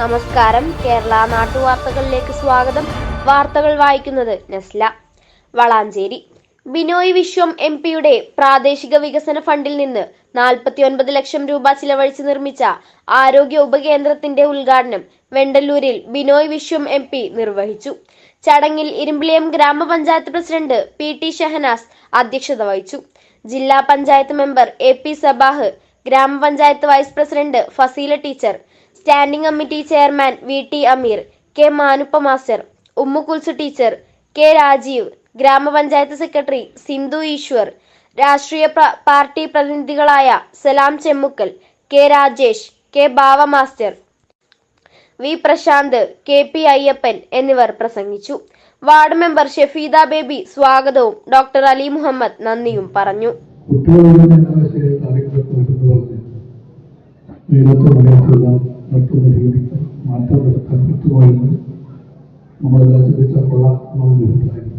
നമസ്കാരം. കേരള നാട്ടുവാർത്തകളിലേക്ക് സ്വാഗതം. വാർത്തകൾ വായിക്കുന്നത് നെസ്ല. വളാഞ്ചേരി. ബിനോയ് വിശ്വം എം പിയുടെ പ്രാദേശിക വികസന ഫണ്ടിൽ നിന്ന് നാൽപ്പത്തിയൊൻപത് ലക്ഷം രൂപ ചിലവഴിച്ച് നിർമ്മിച്ച ആരോഗ്യ ഉപകേന്ദ്രത്തിന്റെ ഉദ്ഘാടനം വെണ്ടല്ലൂരിൽ ബിനോയ് വിശ്വം എം പി നിർവഹിച്ചു. ചടങ്ങിൽ ഇരുമ്പിളിയം ഗ്രാമപഞ്ചായത്ത് പ്രസിഡന്റ് പി ടി ഷഹനാസ് അധ്യക്ഷത വഹിച്ചു. ജില്ലാ panchayat member A P Sabah ഗ്രാമപഞ്ചായത്ത് vice president Faseela teacher standing committee chairman V T Ameer K Manuppa master Ummu Kulsu teacher K Rajeev ഗ്രാമപഞ്ചായത്ത് സെക്രട്ടറി സിന്ധു ഈശ്വർ രാഷ്ട്രീയ party പ്രതിനിധികളായ Salam Chemmukkal K Rajesh K Bava master V Prashanth K P Ayyappan എന്നിവർ പ്രസംഗിച്ചു. Ward member Shefeeda Baby സ്വാഗതവും doctor Ali Muhammad നന്ദിയും പറഞ്ഞു. കുട്ടികളുടെ നടത്തുന്ന രീതിക്ക് മാറ്റം വരുത്താൻ പറ്റുമോ എന്ന് നമ്മളെല്ലാം ചിന്തിച്ചാൽ കൊള്ളാം എന്നുള്ള അഭിപ്രായം.